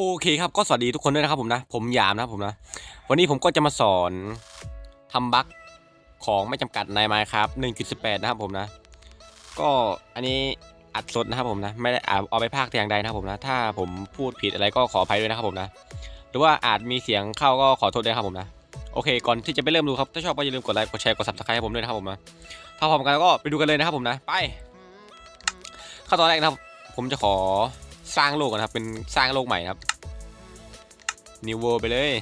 โอเคครับก็สวัสดีทุกคนด้วยนะครับผมนะผมยามนะครับผมนะ วันนี้ผมก็จะมาสอนทำบั๊กของไม่จำกัดใน Minecraft 1.18นะครับผมนะ ก็อันนี้อัดสดนะครับผมนะ ไม่ได้เอาเอาไปพากย์แต่อย่างใดนะครับผมนะ ถ้าผมพูดผิดอะไรก็ขออภัยด้วยนะครับผมนะ หรือว่าอาจมีเสียงเข้าก็ขอโทษด้วยครับผมนะโอเคก่อนที่จะไปเริ่มดูครับถ้าชอบก็อย่าลืมกดไลค์กดแชร์กด subscribe ให้ผมด้วยนะครับผมนะถ้าพร้อมกันแล้วก็ไปดูกันเลยนะครับผมนะ ไปขั้นตอนแรกนะครับ ผมจะขอ สร้างโลกนะครับ เป็นสร้างโลกใหม่ครับนิวเวไปเลย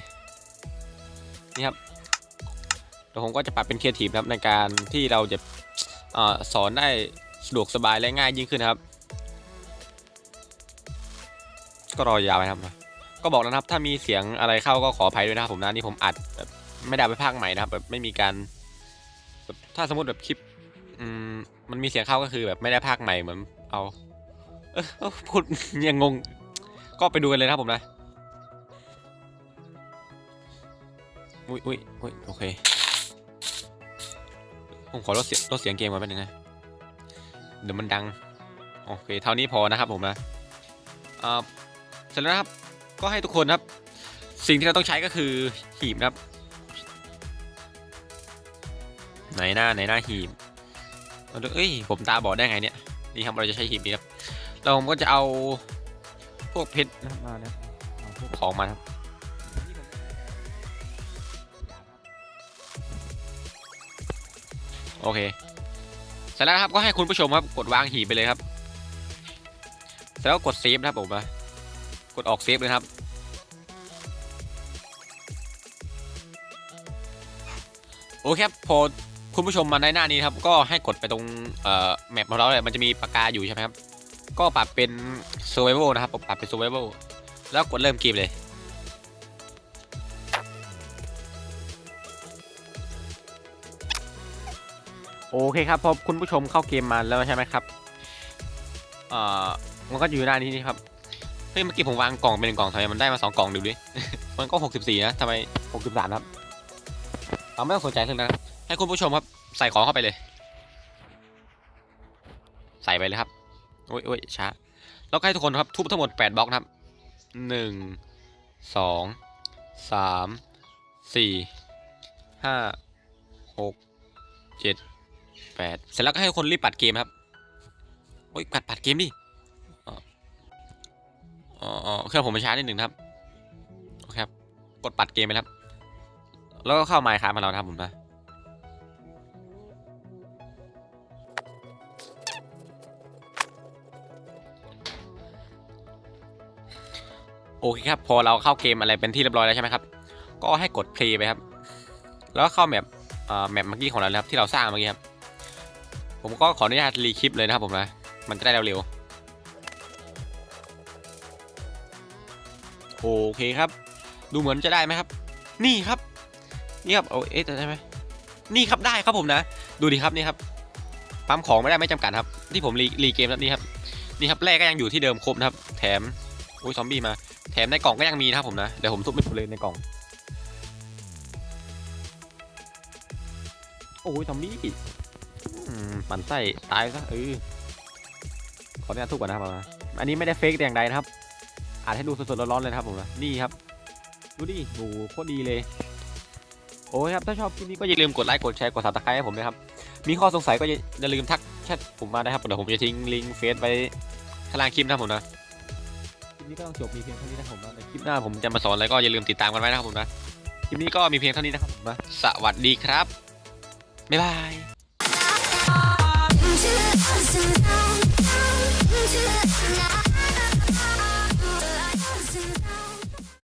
นี่ครับเดี๋ยวผมก็จะปรับเป็นเอทีฟครับในการที่เราจะอสอนได้สะดวกสบายและง่ายยิ่งขึ้นครับ ก็รอยาวไปครับ ก็บอกแล้วนะครับ ถ้ามีเสียงอะไรเข้าก็ขออภัยด้วยนะครับผมนะนี่ผมอัดแบบไม่ได้ไปพากใหม่นะครับแบบไม่มีการแบบถ้าสมมติแบบคลิปมมันมีเสียงเข้าก็คือแบบไม่ได้พากใหม่เหมือนเอา พูดยังงง ก็ไปดูกันเลยนะครับผมนะ อุ้ยอุ้ยอุ้ยโอเค ผมขอลดเสียงลดเสียงเกมก่อนแป๊บนึงนะ เดี๋ยวมันดัง โอเค เท่านี้พอนะครับผมนะอ่าเสร็จแล้วนะครับ ก็ให้ทุกคนครับ สิ่งที่เราต้องใช้ก็คือหีบนะครับ ไหนหน้าไหนหน้าหีบเอ้ย ผมตาบอดได้ไงเนี่ย นี่ครับเราจะใช้หีบนี้ครับ เราผมก็จะเอาพวกเพชรนะครับมานะครับเอาพวกของมาครับโอเคเสร็จแล้วครับก็ให้คุณผู้ชมครับกดวางหีบไปเลยครับเสร็จแล้วกดเซฟนะครับผมนะกดออกเซฟเลยครับโอเคครับพอคุณผู้ชมมาในหน้านี้ครับก็ให้กดไปตรงเอ่อแมปของเราเลยมันจะมีปากกาอยู่ใช่ไหมครับ ก็ปรับเป็น survival นะครับปรับเป็น survival แล้วกดเริ่มเกมเลยโอเคครับพอคุณผู้ชมเข้าเกมมาแล้วใช่ไหมครับ เอ่อ มันก็อยู่หน้านี้นี่ครับ เฮ้ยเมื่อกี้ผมวางกล่องเป็นหนึ่งกล่องทำไมมันได้มาสองกล่องดูดิ มันก็หกสิบสี่นะทำไมหกสิบสามครับเราไม่ต้องสนใจเรื่องนั้นให้คุณผู้ชมครับใส่ของเข้าไปเลย ใส่ไปเลยครับ โอ้ยโอ้ยช้าแล้วก็ให้ทุกคนครับทุบทั้งหมดแปดบล็อกนะครับหนึ่งสองสามสี่ห้าหกเจ็ดแปดเสร็จแล้วก็ให้คนรีบปัดเกมครับโอ้ยปัดปัดเกมดิอ๋ออ๋ออเครื่องผมมันช้านิดหนึ่งครับโอเคครับกดปัดเกมไปครับ แล้วก็เข้าไมค์ครับมาเราครับผมนะ โอเคครับพอเราเข้าเกมอะไรเป็นที่เรียบร้อยแล้วใช่ไหมครับ ก็ให้กดเพลย์ไปครับ แล้วก็เข้าแมปอ่าแมปเมื่อกี้ของเรานะครับที่เราสร้างเมื่อกี้ครับ ผมก็ขออนุญาตรีคลิปเลยนะครับผมนะ มันจะได้เร็วๆ โอเคครับ ดูเหมือนจะได้ไหมครับ นี่ครับ นี่ครับเอาเอ๊ะได้ไหมนี่ครับได้ครับผมนะ ดูดิครับนี่ครับปั๊มของไม่ได้ไม่จำกัดครับ ที่ผมรีรีเกมแล้วนี่ครับ นี่ครับแรกก็ยังอยู่ที่เดิมครบนะครับ แถม อุ้ยซอมบี้มา แถมในกล่องก็ยังมีนะครับผมนะ เดี๋ยวผมทุบไม่หมดเลยในกล่อง โอ้ยซอมบี้อืมปั่นไส้ตายซะเออขออนุญาตทุกก่อนนะครับผมนะอันนี้ไม่ได้เฟกแต่อย่างใดนะครับอาจให้ดูสดๆร้อนๆเลยนะครับผมนะนี่ครับ ดูดิโอ้โหโคตรดีเลย โอ้ยครับ ถ้าชอบคลิปนี้ก็อย่าลืมกดไลค์กดแชร์กดซับสไครต์ให้ผมนะครับ มีข้อสงสัยก็อย่าอย่าลืมทักแชทผมมาได้ครับเดี๋ยวผมจะทิ้งลิงก์เฟซไว้ข้างล่างคลิปนะครับผมนะค ลิปนี้ก็ต้องจบมีเพียงเท่านี้นะครับผมนะในคลิปหน้าผมจะมาสอนอะไรก็อย่าลืมติดตามกันไว้นะครับผมนะ คลิปนี้ก็มีเพียงเท่านี้นะครับผมนะ สวัสดีครับ บ๊ายบาย